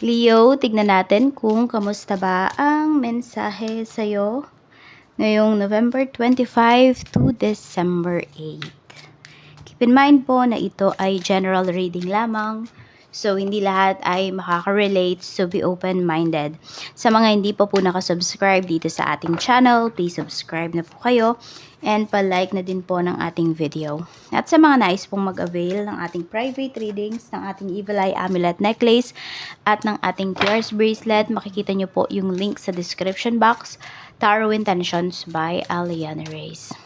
Leo, tignan natin kung kamusta ba ang mensahe sa'yo ngayong November 25 to December 8. Keep in mind po na ito ay general reading lamang. So, hindi lahat ay makaka-relate. So, be open-minded. Sa mga hindi pa po nakasubscribe dito sa ating channel, please subscribe na po kayo. And pa-like na din po ng ating video. At sa mga nais pong mag-avail ng ating private readings, ng ating Evil Eye Amulet Necklace, at ng ating Tears Bracelet, makikita nyo po yung link sa description box. Tarot Intentions by Aliana Reyes.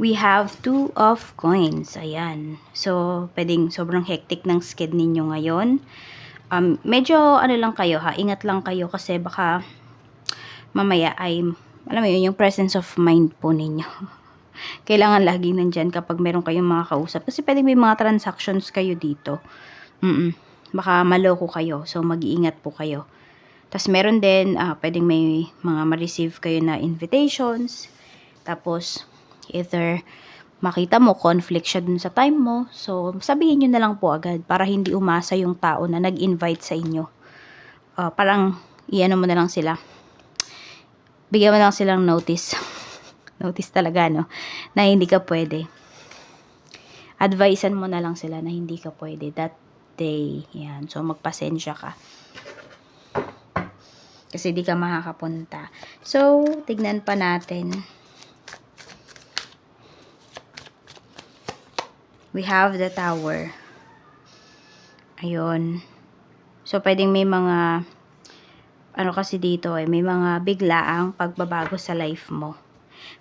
We have two of coins. Ayan. So, pwedeng sobrang hectic ng sked ninyo ngayon. Um, medyo ano lang kayo ha, ingat lang kayo kasi baka mamaya ay, alam mo yun, yung presence of mind po ninyo. Kailangan laging nandyan kapag meron kayong mga kausap. Kasi pwedeng may mga transactions kayo dito. Mm Baka maloko kayo. So, mag-iingat po kayo. Tapos, meron din, ah, pwedeng may mga ma-receive kayo na invitations. Tapos, either makita mo conflict siya dun sa time mo. So, sabihin nyo na lang po agad para hindi umasa yung tao na nag-invite sa inyo. Ah, parang, iano mo na lang sila. Bigyan mo na lang silang notice. notice talaga, no? Na hindi ka pwede. Advisean mo na lang sila na hindi ka pwede that day. Yan. So, magpasensya ka. Kasi di ka makakapunta. So, tignan pa natin. We have the tower. Ayun. So, pwedeng may mga, ano kasi dito eh, may mga biglaang pagbabago sa life mo.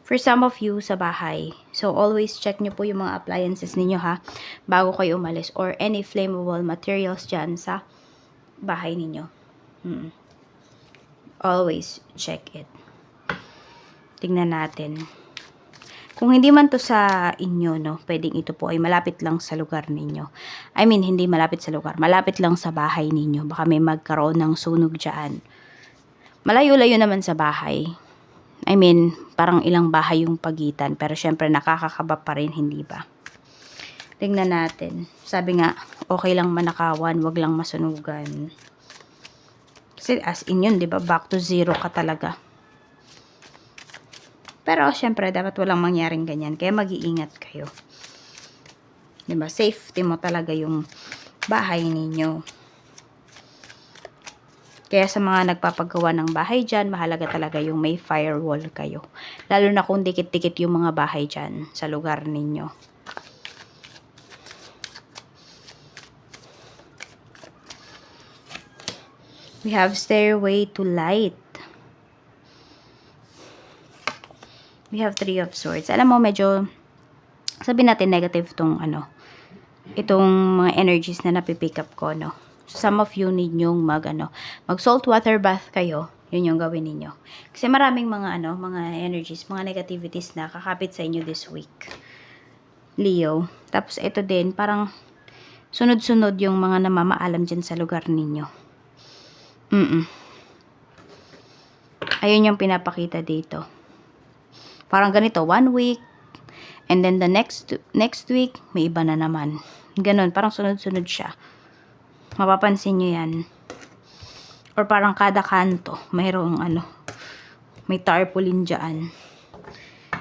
For some of you sa bahay, so always check nyo po yung mga appliances ninyo ha, bago kayo umalis, or any flammable materials dyan sa bahay ninyo. Mm. Always check it. Tingnan natin. Kung hindi man to sa inyo, no, pwedeng ito po ay malapit lang sa lugar ninyo. I mean, hindi malapit sa lugar, malapit lang sa bahay ninyo. Baka may magkaroon ng sunog dyan. Malayo-layo naman sa bahay. I mean, parang ilang bahay yung pagitan. Pero syempre, nakakakaba pa rin, hindi ba? Tingnan natin. Sabi nga, okay lang manakawan, wag lang masunugan. Kasi as in yun, di ba? Back to zero ka talaga. Pero, syempre, dapat walang mangyaring ganyan. Kaya mag-iingat kayo. Diba? Safety mo talaga yung bahay ninyo. Kaya sa mga nagpapagawa ng bahay dyan, mahalaga talaga yung may firewall kayo. Lalo na kung dikit-dikit yung mga bahay dyan sa lugar ninyo. We have stairway to light. We have three of swords. Alam mo, medyo, sabi natin negative tong ano, itong mga energies na napipick up ko, no? Some of you need nyong mag, ano, mag salt water bath kayo. Yun yung gawin ninyo. Kasi maraming mga, ano, mga energies, mga negativities na kakapit sa inyo this week. Leo. Tapos ito din, parang sunod-sunod yung mga namamaalam dyan sa lugar ninyo. Mm-mm. Ayun yung pinapakita dito. Parang ganito, one week, and then the next next week, may iba na naman. Ganon, parang sunod-sunod siya. Mapapansin nyo yan. Or parang kada kanto, mayroong ano, may tarpaulin dyan.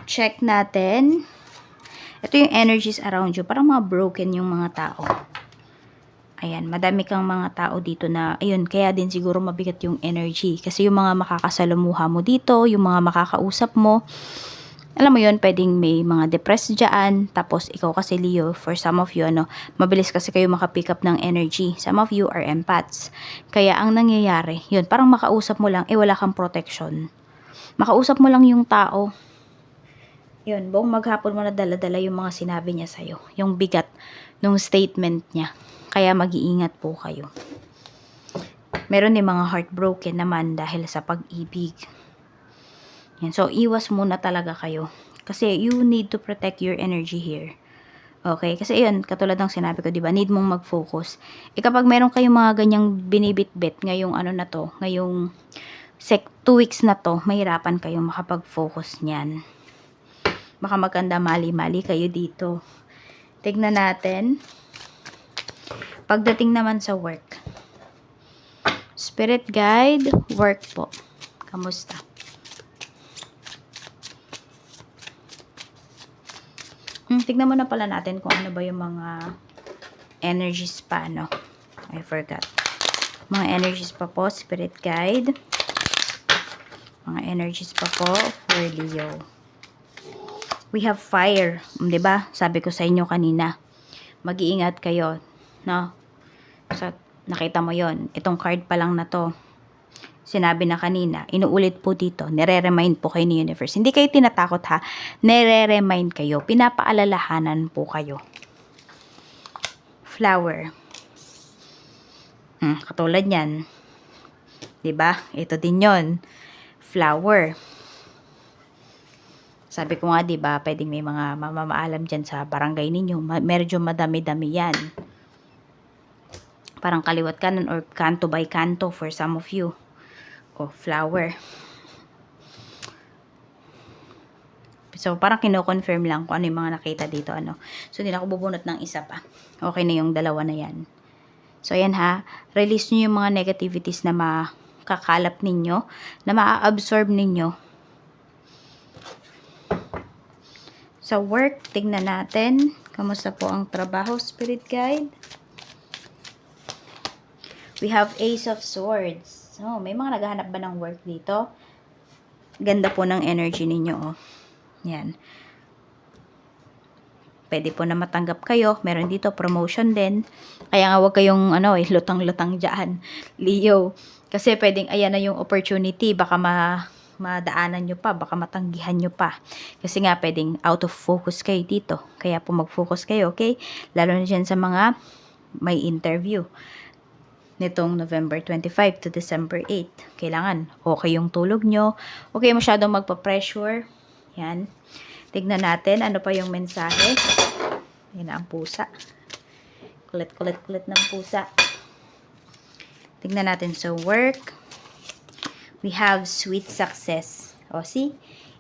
Check natin. Ito yung energies around you. Parang mga broken yung mga tao. Ayan, madami kang mga tao dito na, ayun, kaya din siguro mabigat yung energy. Kasi yung mga makakasalamuha mo dito, yung mga makakausap mo, alam mo yun, pwedeng may mga depressed dyan. Tapos, ikaw kasi Leo, for some of you, ano, mabilis kasi kayo makapick up ng energy. Some of you are empaths. Kaya, ang nangyayari, yun, parang makausap mo lang, eh, wala kang protection. Makausap mo lang yung tao. Yun, buong maghapon mo na dala-dala yung mga sinabi niya sa'yo. Yung bigat nung statement niya. Kaya, mag-iingat po kayo. Meron din mga heartbroken naman dahil sa pag-ibig. Yan. So, iwas muna talaga kayo. Kasi you need to protect your energy here. Okay? Kasi yun, katulad ng sinabi ko, di ba? Need mong mag-focus. E kapag meron kayong mga ganyang binibit-bit ngayong ano na to, ngayong sec, two weeks na to, mahirapan kayong makapag-focus niyan. Baka maganda mali-mali kayo dito. Tignan natin. Pagdating naman sa work. Spirit guide, work po. Kamusta? Hmm, tignan muna pala natin kung ano ba yung mga energies pa, no? I forgot. Mga energies pa po, spirit guide. Mga energies pa po for Leo. We have fire. 'Di ba? Sabi ko sa inyo kanina. Mag-iingat kayo, no? Sa nakita mo 'yon. Itong card pa lang na 'to. Sinabi na kanina, inuulit po dito, nire-remind po kayo ni universe. Hindi kayo tinatakot ha, nire-remind kayo, pinapaalalahanan po kayo. Flower. Hmm, katulad yan. ba? Ito din 'yon. Flower. Sabi ko nga, 'di ba, pwedeng may mga mamamaalam diyan sa barangay ninyo. Medyo madami-dami 'yan. Parang kaliwat kanan or kanto by kanto for some of you. O, flower. So, parang kino-confirm lang kung ano yung mga nakita dito. Ano. So, hindi na ako bubunot ng isa pa. Okay na yung dalawa na yan. So, ayan ha. Release nyo yung mga negativities na makakalap ninyo, na maa-absorb ninyo. Sa work, tignan natin. Kamusta po ang trabaho, Spirit Guide? We have Ace of Swords. So, may mga naghahanap ba ng work dito? Ganda po ng energy ninyo, oh. Yan. Pwede po na matanggap kayo. Meron dito promotion din. Kaya nga wag kayong ano eh, lutang-lutang dyan. Leo. Kasi pwedeng ayan na yung opportunity. Baka ma madaanan nyo pa, baka matanggihan nyo pa. Kasi nga pwedeng out of focus kayo dito. Kaya po mag-focus kayo, okay? Lalo na dyan sa mga may interview nitong November 25 to December 8. Kailangan okay yung tulog nyo. Okay masyadong magpa-pressure. Yan. Tignan natin ano pa yung mensahe. Yan ang pusa. Kulit-kulit-kulit ng pusa. Tignan natin sa work. We have sweet success. O, see?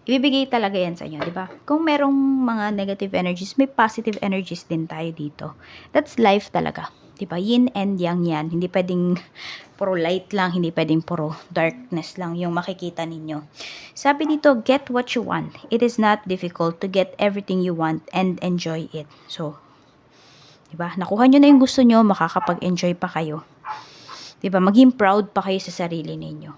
Ibibigay talaga yan sa inyo, di ba? Kung merong mga negative energies, may positive energies din tayo dito. That's life talaga. Di ba? Yin and yang yan. Hindi pwedeng puro light lang, hindi pwedeng puro darkness lang yung makikita ninyo. Sabi dito, get what you want. It is not difficult to get everything you want and enjoy it. So, di ba? Nakuha nyo na yung gusto nyo, makakapag-enjoy pa kayo. Di ba? Maging proud pa kayo sa sarili ninyo.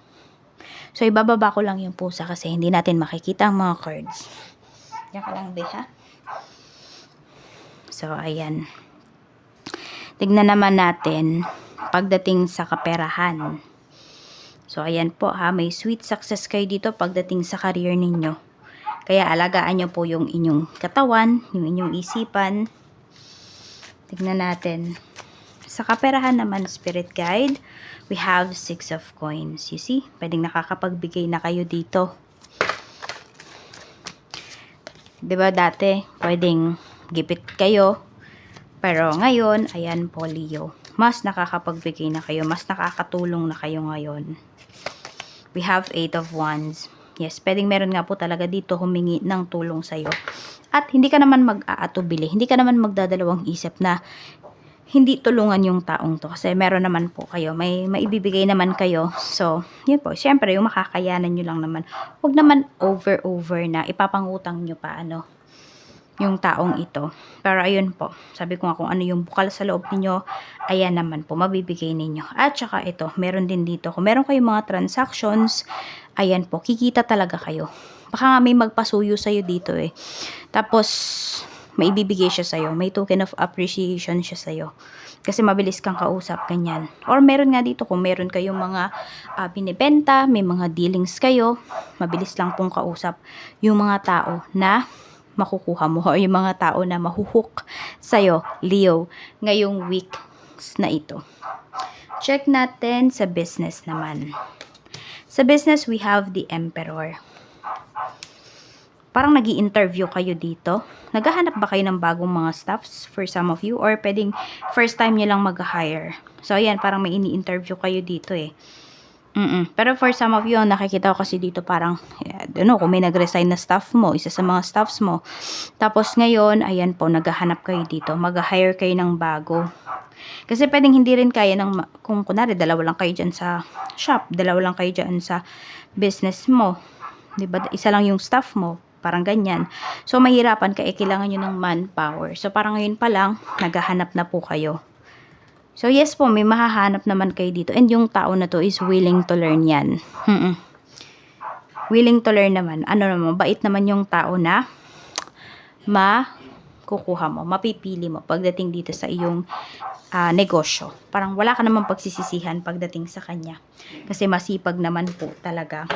So, ibababa ko lang yung pusa kasi hindi natin makikita ang mga cards. Yan ka lang, be, ha? So, ayan. Tignan naman natin pagdating sa kaperahan. So, ayan po ha, may sweet success kayo dito pagdating sa career ninyo. Kaya alagaan nyo po yung inyong katawan, yung inyong isipan. Tignan natin. Sa kaperahan naman, Spirit Guide, we have six of coins. You see? Pwedeng nakakapagbigay na kayo dito. 'Di ba dati, pwedeng gipit kayo. Pero ngayon, ayan po Leo. Mas nakakapagbigay na kayo. Mas nakakatulong na kayo ngayon. We have eight of wands. Yes, pwedeng meron nga po talaga dito humingi ng tulong sa'yo. At hindi ka naman mag-aatubili. Hindi ka naman magdadalawang isip na hindi tulungan yung taong to. Kasi meron naman po kayo. May maibibigay naman kayo. So, yun po. Siyempre, yung makakayanan nyo lang naman. Huwag naman over-over na ipapangutang nyo pa ano yung taong ito. Pero ayun po, sabi ko nga kung ano yung bukal sa loob ninyo, ayan naman po, mabibigay ninyo. At saka ito, meron din dito, kung meron kayong mga transactions, ayan po, kikita talaga kayo. Baka nga may magpasuyo sa'yo dito eh. Tapos, may ibibigay siya sa'yo. May token of appreciation siya sa'yo. Kasi mabilis kang kausap, ganyan. Or meron nga dito, kung meron kayong mga uh, binibenta, may mga dealings kayo, mabilis lang pong kausap yung mga tao na makukuha mo o yung mga tao na mahuhook sa'yo, Leo, ngayong weeks na ito. Check natin sa business naman. Sa business, we have the Emperor. Parang nag interview kayo dito. Naghahanap ba kayo ng bagong mga staffs for some of you? Or pwedeng first time nyo lang mag-hire? So, ayan, parang may ini-interview kayo dito eh. Mm. Pero for some of you, nakikita ko kasi dito parang, I don't know, kung may nag-resign na staff mo, isa sa mga staffs mo. Tapos ngayon, ayan po, naghahanap kayo dito. Mag-hire kayo ng bago. Kasi pwedeng hindi rin kaya ng, kung kunwari, dalawa lang kayo dyan sa shop, dalawa lang kayo dyan sa business mo. Di ba? Isa lang yung staff mo. Parang ganyan. So, mahirapan ka, eh, kailangan nyo ng manpower. So, parang ngayon pa lang, naghahanap na po kayo. So, yes po, may mahahanap naman kayo dito. And yung tao na to is willing to learn yan. Mm-mm. Willing to learn naman. Ano naman, bait naman yung tao na makukuha mo, mapipili mo pagdating dito sa iyong ah, negosyo. Parang wala ka namang pagsisisihan pagdating sa kanya. Kasi masipag naman po talaga.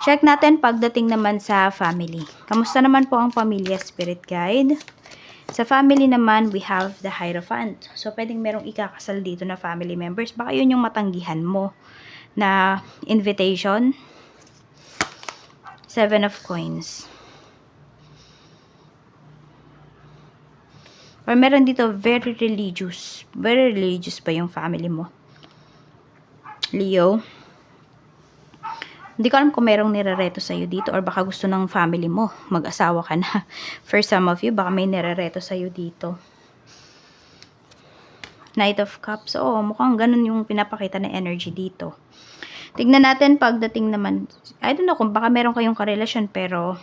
Check natin pagdating naman sa family. Kamusta naman po ang pamilya Spirit Guide? Sa family naman, we have the Hierophant. So, pwedeng merong ikakasal dito na family members. Baka yun yung matanggihan mo na invitation. Seven of Coins. Or meron dito, very religious. Very religious pa yung family mo. Leo. Hindi ko alam kung merong nirereto sa'yo dito or baka gusto ng family mo. Mag-asawa ka na. For some of you, baka may nirereto sa'yo dito. Knight of Cups. Oo, mukhang ganun yung pinapakita na energy dito. Tignan natin pagdating naman. I don't know kung baka meron kayong karelasyon pero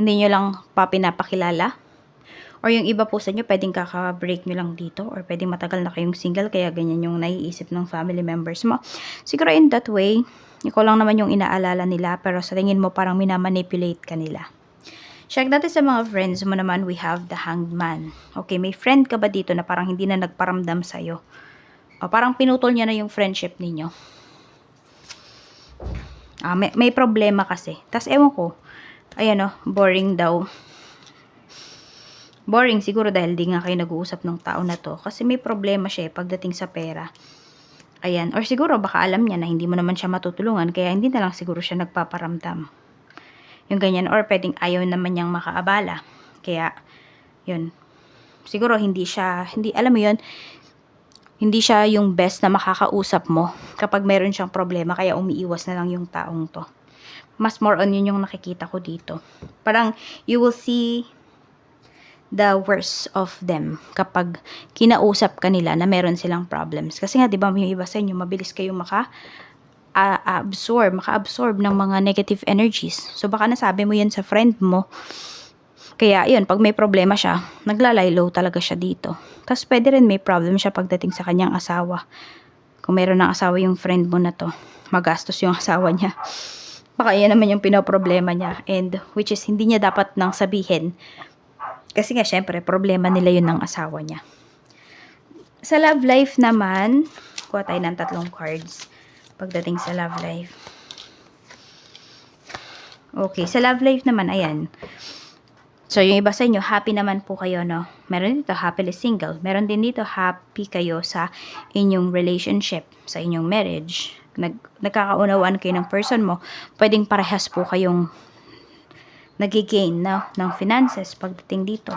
hindi nyo lang pa pinapakilala. Or yung iba po sa inyo, pwedeng kaka-break nyo lang dito. Or pwedeng matagal na kayong single, kaya ganyan yung naiisip ng family members mo. Siguro in that way, ikaw lang naman yung inaalala nila, pero sa tingin mo parang minamanipulate ka nila. Check natin sa mga friends mo naman, we have the hanged man. Okay, may friend ka ba dito na parang hindi na nagparamdam sa'yo? O parang pinutol niya na yung friendship ninyo. Ah, may, may problema kasi. Tapos ewan ko, ayan o, boring daw. Boring siguro dahil di nga kayo nag-uusap ng tao na to. Kasi may problema siya eh, pagdating sa pera. Ayan. Or siguro baka alam niya na hindi mo naman siya matutulungan. Kaya hindi na lang siguro siya nagpaparamdam. Yung ganyan. Or pwedeng ayaw naman niyang makaabala. Kaya, yun. Siguro hindi siya, hindi, alam mo yun, hindi siya yung best na makakausap mo kapag meron siyang problema. Kaya umiiwas na lang yung taong to. Mas more on yun yung nakikita ko dito. Parang, you will see the worst of them kapag kinausap ka nila na meron silang problems. Kasi nga, di ba, yung iba sa inyo, mabilis kayong maka a- absorb, maka-absorb ng mga negative energies. So, baka nasabi mo yan sa friend mo. Kaya, yun, pag may problema siya, naglalay low talaga siya dito. Tapos, pwede rin may problem siya pagdating sa kanyang asawa. Kung meron ng asawa yung friend mo na to, magastos yung asawa niya. Baka yan naman yung pinoproblema niya. And, which is, hindi niya dapat nang sabihin kasi nga, syempre, problema nila yun ng asawa niya. Sa love life naman, kuha tayo ng tatlong cards pagdating sa love life. Okay, sa love life naman, ayan. So, yung iba sa inyo, happy naman po kayo, no? Meron dito, happily single. Meron din dito, happy kayo sa inyong relationship, sa inyong marriage. Nag, nagkakaunawaan kayo ng person mo. Pwedeng parehas po kayong nagigain no, ng finances pagdating dito.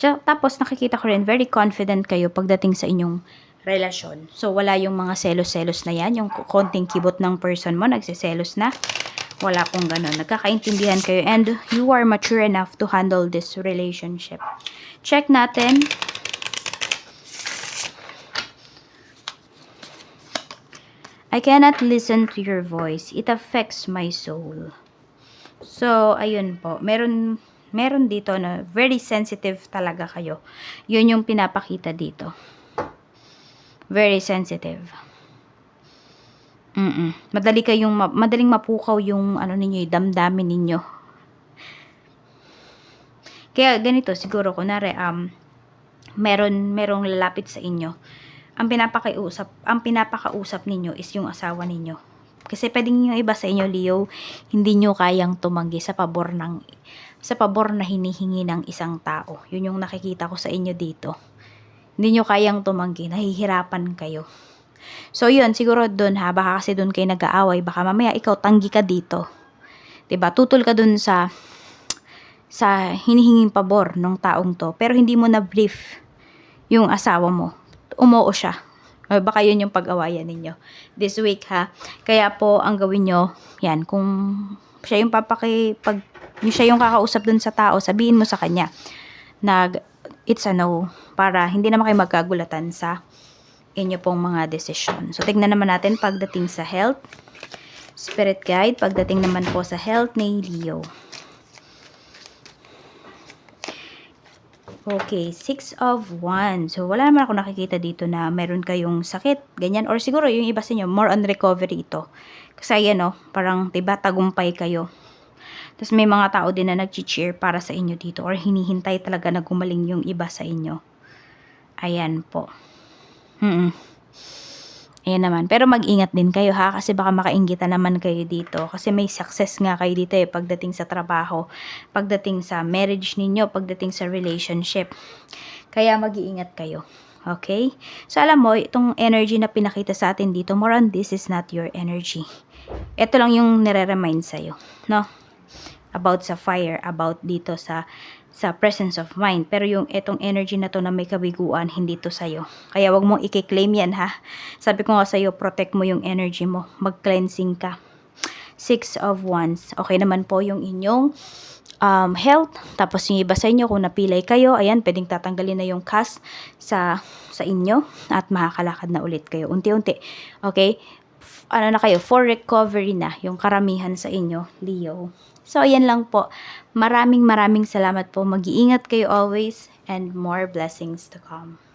Tapos nakikita ko rin, very confident kayo pagdating sa inyong relasyon. So, wala yung mga selos-selos na yan. Yung konting kibot ng person mo, nagsiselos na. Wala pong ganun. Nagkakaintindihan kayo and you are mature enough to handle this relationship. Check natin. I cannot listen to your voice. It affects my soul. So, ayun po. Meron, meron dito na very sensitive talaga kayo. Yun yung pinapakita dito. Very sensitive. Mm Madali kayong, ma- madaling mapukaw yung ano ninyo, yung damdamin ninyo. Kaya ganito, siguro, kunwari, um, meron, merong lalapit sa inyo. Ang pinapakausap, ang pinapakausap ninyo is yung asawa ninyo. Kasi pwedeng yung iba sa inyo, Leo, hindi nyo kayang tumanggi sa pabor ng sa pabor na hinihingi ng isang tao. Yun yung nakikita ko sa inyo dito. Hindi nyo kayang tumanggi, nahihirapan kayo. So yun, siguro doon ha, baka kasi doon kayo nag-aaway, baka mamaya ikaw tanggi ka dito. 'Di ba? Tutol ka doon sa sa hinihinging pabor ng taong to, pero hindi mo na brief yung asawa mo. Umoo siya. Baka yun yung pag-awayan ninyo this week ha. Kaya po ang gawin nyo, yan, kung siya yung papaki, pag yung siya yung kakausap dun sa tao, sabihin mo sa kanya na it's a no para hindi naman kayo magkagulatan sa inyo pong mga desisyon. So, tignan naman natin pagdating sa health. Spirit guide, pagdating naman po sa health ni Leo. Okay, six of wands. So, wala naman ako nakikita dito na meron kayong sakit, ganyan. Or siguro yung iba sa inyo, more on recovery ito. Kasi ayan o, parang diba tagumpay kayo. Tapos may mga tao din na nag-cheer para sa inyo dito or hinihintay talaga na gumaling yung iba sa inyo. Ayan po. Hmm. Ayan naman. Pero mag-ingat din kayo ha kasi baka makaingitan naman kayo dito. Kasi may success nga kayo dito eh pagdating sa trabaho, pagdating sa marriage ninyo, pagdating sa relationship. Kaya mag-iingat kayo. Okay? So alam mo, itong energy na pinakita sa atin dito, more on this is not your energy. Ito lang yung nire-remind sa'yo. No? About sa fire, about dito sa sa presence of mind. Pero yung etong energy na to na may kabiguan, hindi to sa'yo. Kaya wag mong i-claim yan ha. Sabi ko nga sa'yo, protect mo yung energy mo. Mag-cleansing ka. Six of Wands. Okay naman po yung inyong um, health. Tapos yung iba sa inyo, kung napilay kayo, ayan, pwedeng tatanggalin na yung cast sa, sa inyo at makakalakad na ulit kayo. Unti-unti. Okay? Ano na kayo, for recovery na yung karamihan sa inyo, Leo. So, ayan lang po. Maraming maraming salamat po. Mag-iingat kayo always and more blessings to come.